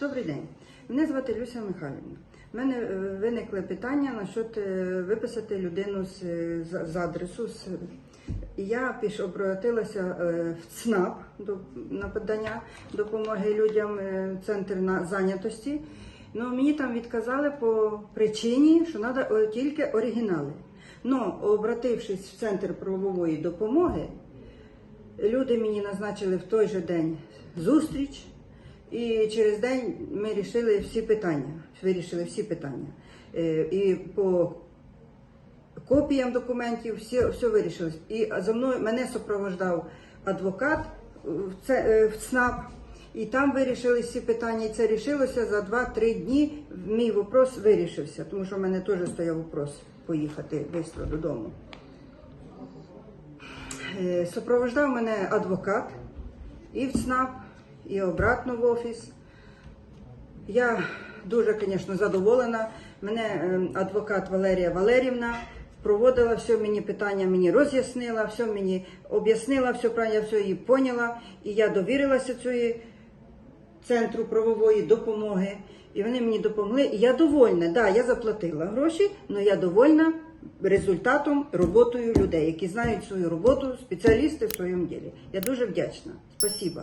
Добрий день. Мене звати Люся Михайлівна. У мене е, виникли питання насчет виписати людину з, е, з, адресу. Я піш обратилася е, в ЦНАП до, на подання допомоги людям, центр на зайнятості. Ну, мені там відказали по причині, що треба тільки оригінали. Ну, обратившись в центр правової допомоги, Люди мені назначили в той же день зустріч, і через день ми вирішили всі питання. Вирішили всі питання. Е, І по копіям документів все, все вирішилось. І за мною мене супроводжав адвокат е, в ЦНАП. І там вирішили всі питання, і це рішилося за 2-3 дні. Мій вопрос вирішився, тому що в мене теж стояв вопрос поїхати швидко додому. Е, Супроводжав мене адвокат і в ЦНАП, і обратно в офіс. Я дуже, звісно, задоволена. Мене е, адвокат Валерія Валерівна проводила все мені питання, мені роз'яснила, все мені об'яснила, все правильно, я все її поняла. І я довірилася цієї центру правової допомоги. І вони мені допомогли. І я довольна. Да, я заплатила гроші, але я довольна результатом роботою людей, які знають свою роботу, спеціалісти в своєму ділі. Я дуже вдячна. Спасибо.